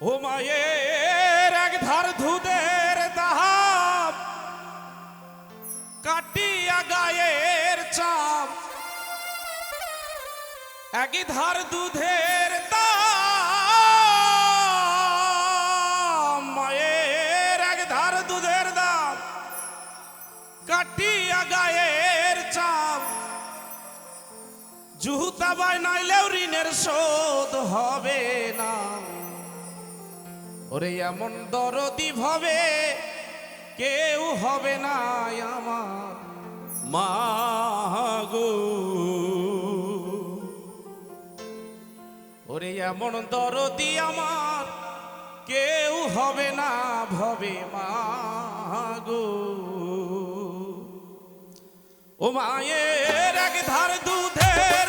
ও মায়ের এক ধার ধুদের দাহাব, কাটিয়া গায়ের চাপ। একই ধার দুধের দাম, মায়ের এক ধার দুধের দাম, কাটিয়া গায়ের চাপ। জুহুতা বাই নাইলেও ঋণের শোধ হবে। ওরে এমন দরদি ভাবে কেউ হবে না আমার মাগো ওরে এমন দরদি আমার কেউ হবে না ভবে মাগো ও মায়ের এক ধার দুধের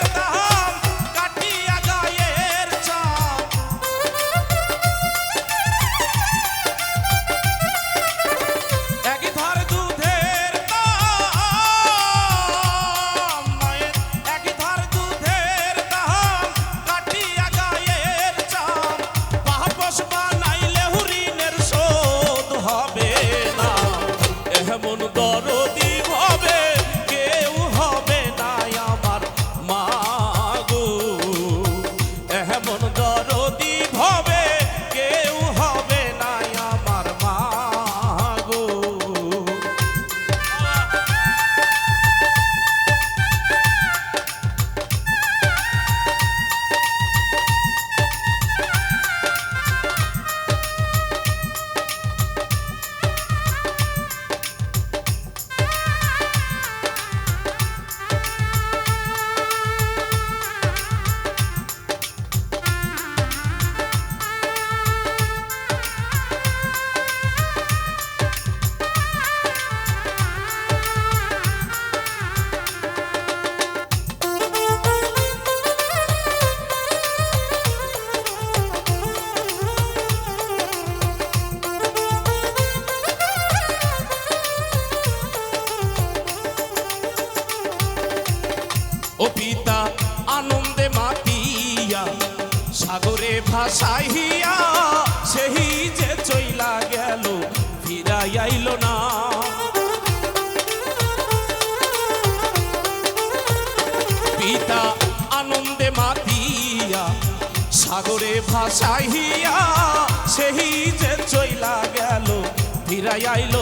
ও আনন্দে মাতিয়া, সাগরে ভাসাইয়া সেই যে চইলা গেল না। পিতা, আনন্দে মাতিয়া, সাগরে ভাসাইয়া সেই যে চইলা গেল, ফিরাই আইল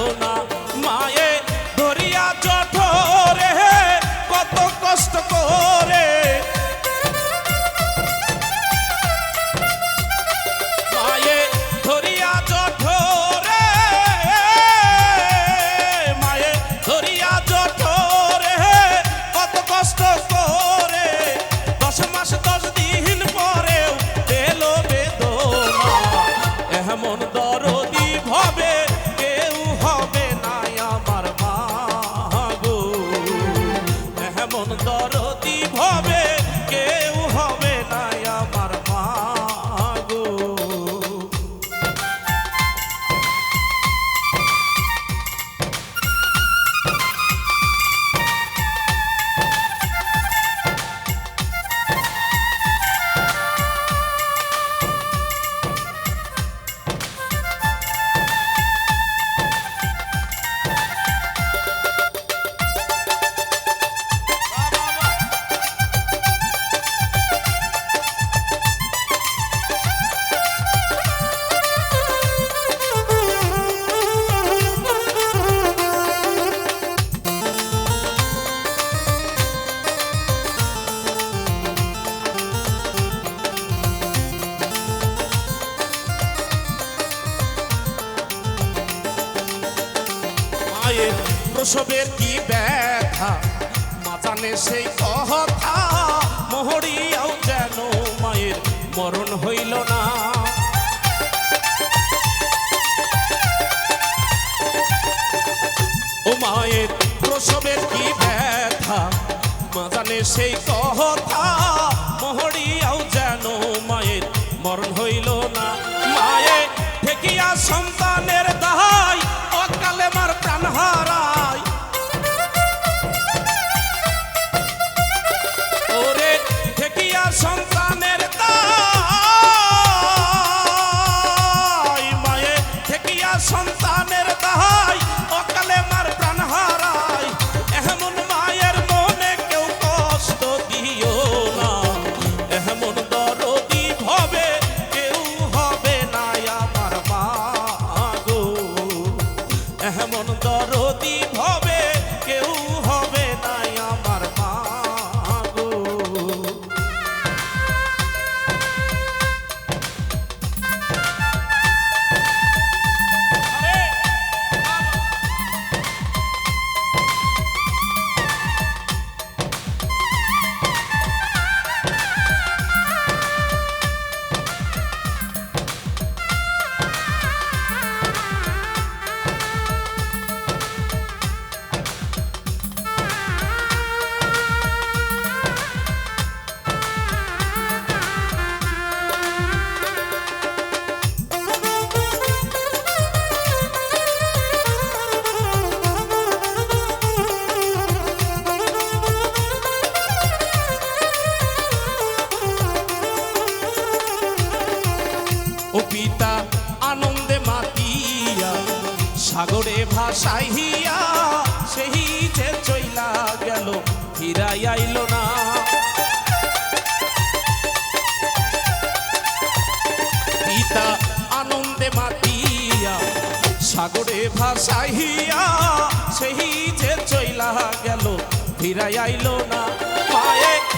মায়ের প্রসবের কি ব্যথা? মাজানে সেই কথা মোহরিয়াও যেন মায়ের মরণ হইল না। ও মায়ের প্রসবের কি ব্যথা? মাজানে সেই কথা মোহরিয়াও যেন মায়ের মরণ হইল ঠেকিয়া সন্তানের দাহাই অকালে মার প্রাণ হারায় সাগরে ভাসাইয়া সেই যে চইলা গেল, ফিরাই আইল না। পিতা আনন্দে মাতিয়া, সাগরে ভাসাইয়া সেই যে চইলা গেল, ফিরাই আইল না। জট